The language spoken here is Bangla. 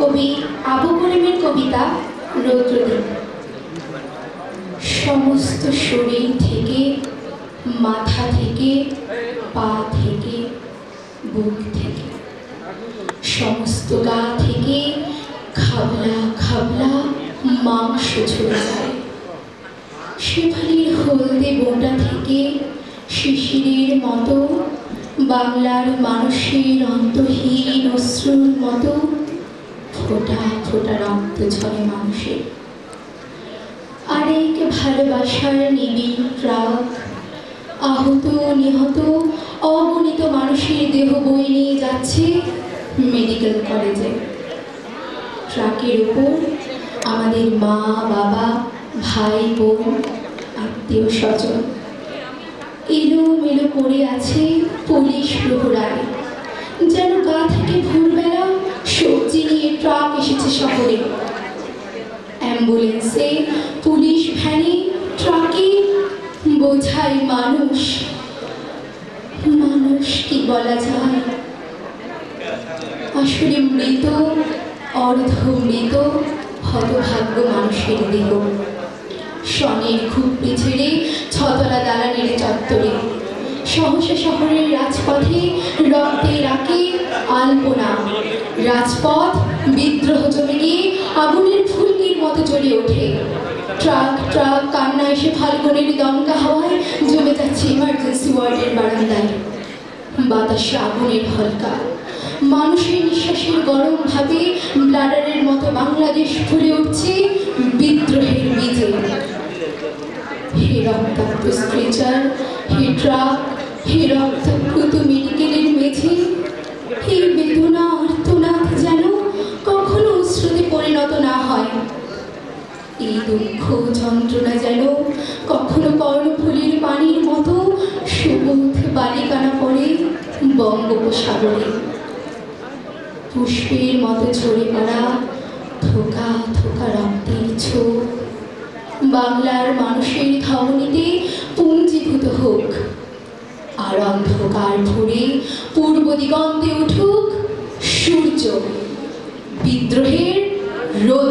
কবি, আবু করিমের কবিতা রৌদ্রদীপ। সমস্ত শরীর থেকে, মাথা থেকে, পা থেকে, বুক থেকে। সমস্ত গা থেকে খাবলা খাবলা মাংস ঝরে যায়। শেফালির হলদে বোঁটা থেকে শিশিরের মতো, বাংলার মানুষের অন্তহীন অশ্রুর মতো ফোটা ফোটা রক্ত ঝরে মানুষের। আরেক ভালোবাসার নিবিড় রাগ আহত নিহত, অগণিত মানুষের দেহ বই নিয়ে যাচ্ছে মেডিকেল কলেজে ট্রাকের উপর আমাদের মা, বাবা, ভাই, বোন, আত্মীয় স্বজন এলো মেলো পড়ে আছে পুলিশ প্রহরায়। যেন শহরে অ্যাম্বুলেন্সে পুলিশ ভ্যানে, ট্রাকে বোঝাই মানুষ। মানুষ কি বলা যায়? আসলে মৃত, অর্ধ মৃত, হতভাগ্য মানুষের দেহ। সনের খুপড়ি ছেড়ে ছতলা দালানের চত্বরে। সহসা শহরের রাজপথে রক্তে রাখে আলপনা। জ্বলে ওঠে। ট্রাক ট্রাক, কান্না এসে ফাল্গুনের দমকা হাওয়ায় জমে যাচ্ছে ইমার্জেন্সি ওয়ার্ডের বারান্দায়। বাতাসে আগুনের হলকা। মানুষের নিঃশ্বাসের গরম ভাবে ব্লাডারের মতো বাংলাদেশ ফুলে উঠছে বিদ্রোহের বীজে। হে রক্তাক্ত স্ট্রেচার হে ট্রাক, হে রক্তাপ্লুত মেডিকেলের মেঝে, হে বেদনা আর্তনাদ যেন কখনো শ্রুতি পরিণত না হয়। এই দুঃখ যন্ত্রণা যেন কখনো কর্ণফুলির পানির মতো সুবোধ বালিকানা পড়ে বঙ্গোপসাগরে। পুষ্পের মতো ঝরে পড়া থোকা থোকা রক্তের ছোপ বাংলার মানুষের ধমনীতে পুঞ্জীভূত হোক। আর অন্ধকার ভরে পূর্ব দিগন্তে উঠুক সূর্য। বিদ্রোহের রৌদ্রদীপ